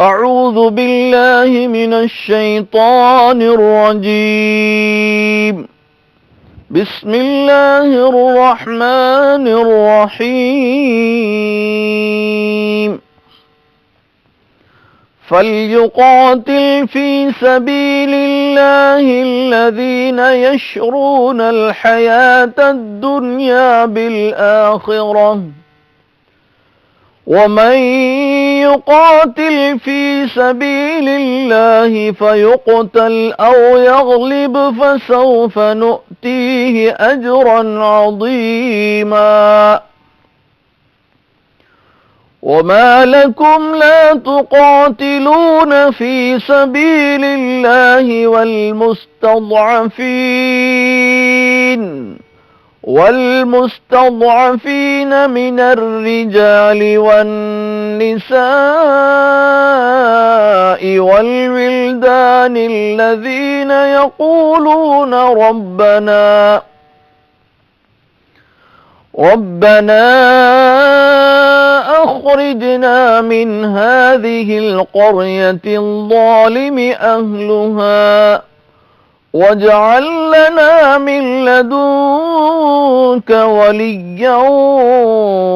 أعوذ بالله من الشيطان الرجيم. بسم الله الرحمن الرحيم. فليقاتل في سبيل الله الذين يشرون الحياة الدنيا بالآخرة. ومن يقاتل في سبيل الله فيقتل أو يغلب فسوف نؤتيه أجرا عظيما. وما لكم لا تقاتلون في سبيل الله والمستضعفين والمستضعفين من الرجال والنساء. والولدان الذين يقولون ربنا ربنا أخرجنا من هذه القرية الظالم أهلها واجعل لنا من لدنك وليا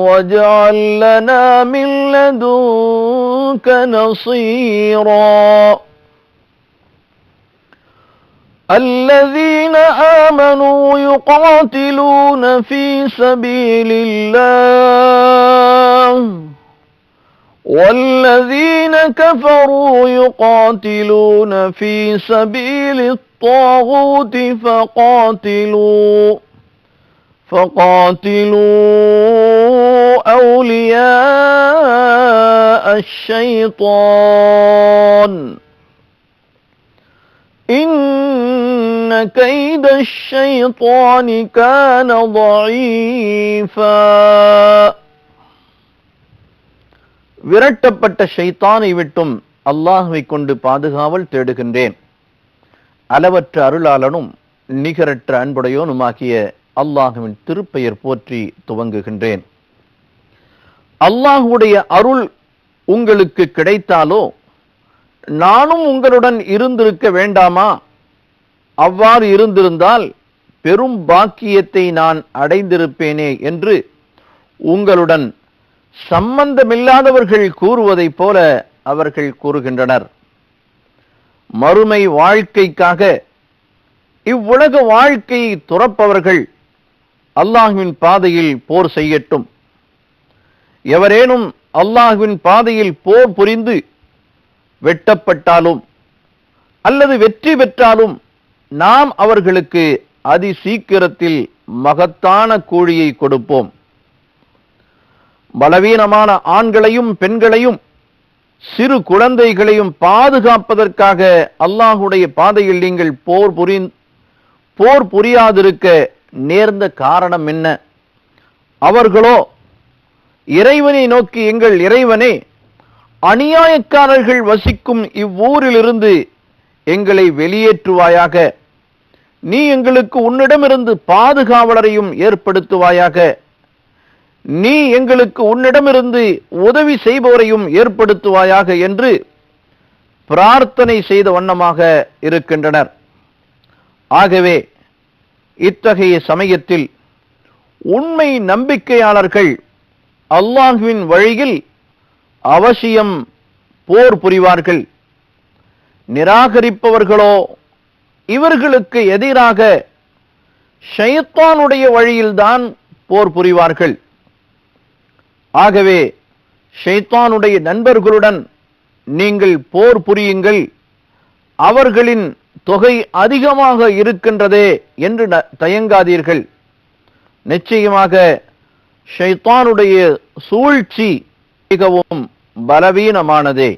واجعل لنا من لدنك نصيرا الذين آمنوا يقاتلون في سبيل الله والذين كفروا يقاتلون في سبيل الطاغوت فقاتلوا فقاتلوا أولياء الشيطان إن كيد الشيطان كان ضعيفا விரட்டப்பட்ட ஷைத்தானை விட்டும் அல்லாஹுவை கொண்டு பாதுகாவல் தேடுகின்றேன் அளவற்ற அருளாளனும் நிகரற்ற அன்புடையோனுமாகிய அல்லாஹுவின் திருப்பெயர் போற்றி துவங்குகின்றேன். அல்லாஹுடைய அருள் உங்களுக்கு கிடைத்தாலோ நானும் உங்களுடன் இருந்திருக்க வேண்டாமா? அவ்வாறு இருந்திருந்தால் பெரும் பாக்கியத்தை நான் அடைந்திருப்பேனே என்று உங்களுடன் சம்பந்தமில்லாதவர்கள் கூறுவதைப் போல அவர்கள் கூறுகின்றனர். மறுமை வாழ்க்கைக்காக. இவ்வுலக வாழ்க்கையை துறப்பவர்கள் அல்லாஹுவின் பாதையில் போர் செய்யட்டும். எவரேனும் அல்லாஹுவின் பாதையில் போர் புரிந்து வெட்டப்பட்டாலும் அல்லது வெற்றி பெற்றாலும் நாம் அவர்களுக்கு அதி சீக்கிரத்தில் மகத்தான கூழியை கொடுப்போம். பலவீனமான ஆண்களையும் பெண்களையும் சிறு குழந்தைகளையும் பாதுகாப்பதற்காக அல்லாஹுடைய பாதையில் நீங்கள் போர் புரி போர் புரியாதிருக்க நேர்ந்த காரணம் என்ன? அவர்களோ இறைவனை நோக்கி எங்கள் இறைவனே அநியாயக்காரர்கள் வசிக்கும் இவ்வூரிலிருந்து எங்களை வெளியேற்றுவாயாக. நீ எங்களுக்கு உன்னிடமிருந்து பாதுகாவலரையும் ஏற்படுத்துவாயாக. நீ எங்களுக்கு உன்னிடமிருந்து உதவி செய்பவரையும் ஏற்படுத்துவாயாக என்று பிரார்த்தனை செய்த வண்ணமாக இருக்கின்றனர். ஆகவே இத்தகைய சமயத்தில் உண்மை நம்பிக்கையாளர்கள் அல்லாஹுவின் வழியில் அவசியம் போர் புரிவார்கள். நிராகரிப்பவர்களோ இவர்களுக்கு எதிராக ஷைத்தானுடைய வழியில்தான் போர் புரிவார்கள். ஆகவே ஷைத்தானுடைய நண்பர்களுடன் நீங்கள் போர் புரியுங்கள். அவர்களின் தொகை அதிகமாக இருக்கின்றதே என்று தயங்காதீர்கள். நிச்சயமாக ஷைத்தானுடைய சூழ்ச்சி மிகவும் பலவீனமானதே.